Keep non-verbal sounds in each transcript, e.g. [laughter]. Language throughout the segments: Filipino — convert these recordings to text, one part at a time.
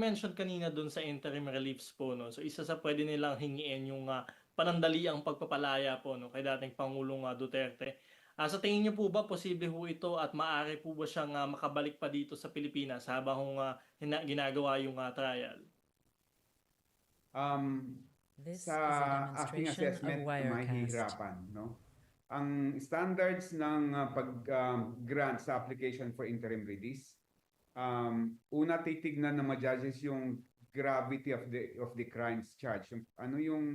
mention kanina dun sa interim reliefs po, no? So, isa sa pwede nilang hingiin yung uh, panandaliang pagpapalaya po, no? Kay dating Pangulong uh, Duterte. Uh, sa tingin niyo po ba, posible po ito at maaari po ba siyang uh, makabalik pa dito sa Pilipinas habang uh, hina- ginagawa yung uh, trial? Um, This sa is a aking demonstration assessment, mahihirapan. No? Ang standards ng uh, pag-grant sa application for interim release, um, una titignan ng mga judges yung gravity of the of the crimes charged. Yung, ano yung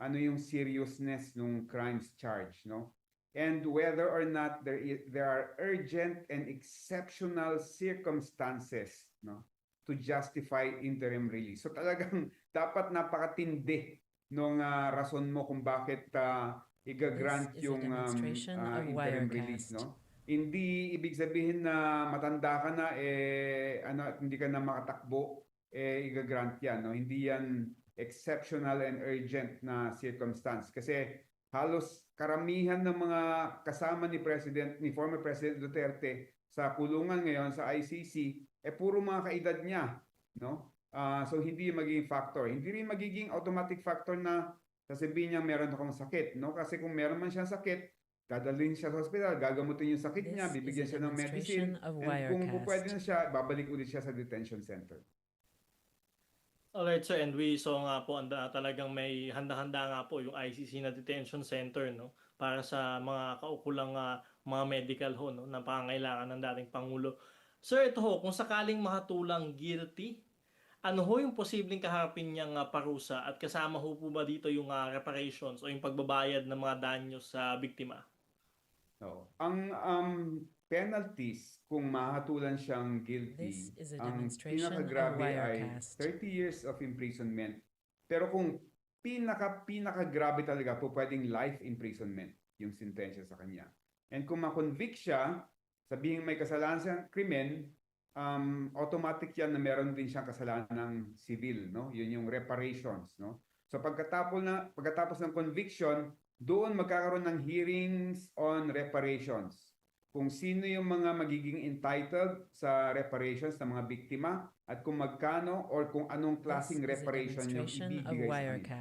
ano yung seriousness ng crimes charged, no? And whether or not there is, there are urgent and exceptional circumstances, no? to justify interim release. So talagang [laughs] dapat napakatindi nung ah, rason mo kung bakit uh, igagrant This is a yung um, ah, of interim Wirecast. release, no? Hindi ibig sabihin na matanda ka na eh ano hindi ka na makatakbo eh igagrant yan, no? Hindi yan exceptional and urgent na circumstance kasi halos karamihan ng mga kasama ni President ni former President Duterte sa kulungan ngayon sa ICC eh puro mga kaedad niya, no? Ah, so hindi magiging factor. Hindi rin magiging automatic factor na sasabihin niya meron akong sakit, no? Kasi kung meron man siyang sakit, dadalhin siya sa hospital, gagamutin yung sakit niya, This is bibigyan siya ng medicine, and kung pwede na siya, babalik ulit siya sa detention center. Alright, sir, and we saw nga po anda, talagang may handa-handa nga po yung ICC na detention center no para sa mga kaukulang ah, mga medical ho no na pangangailangan ng dating pangulo. Sir, ito ho, kung sakaling mahatulang guilty, ano ho yung posibleng kaharapin niyang ah, parusa at kasama ho po ba dito yung ah, reparations o yung pagbabayad ng mga danyo sa biktima? Oo. Ang um, penalties kung mahatulan siyang guilty, This is a ang demonstration of pinakagrabe ay Wirecast. 30 years of imprisonment. Pero kung pinaka pinakagrabe talaga po pwedeng life imprisonment yung sentensya sa kanya. And kung ma-convict siya, sabihin may kasalanan siyang krimen, um, automatic yan na meron din siyang kasalanan ng civil, no? Yun yung reparations, no? So pagkatapos na pagkatapos ng conviction, doon magkakaroon ng hearings on reparations. Kung sino yung mga magiging entitled sa reparations ng mga biktima at kung magkano or kung anong klaseng reparation yung ibibigay sa kanila.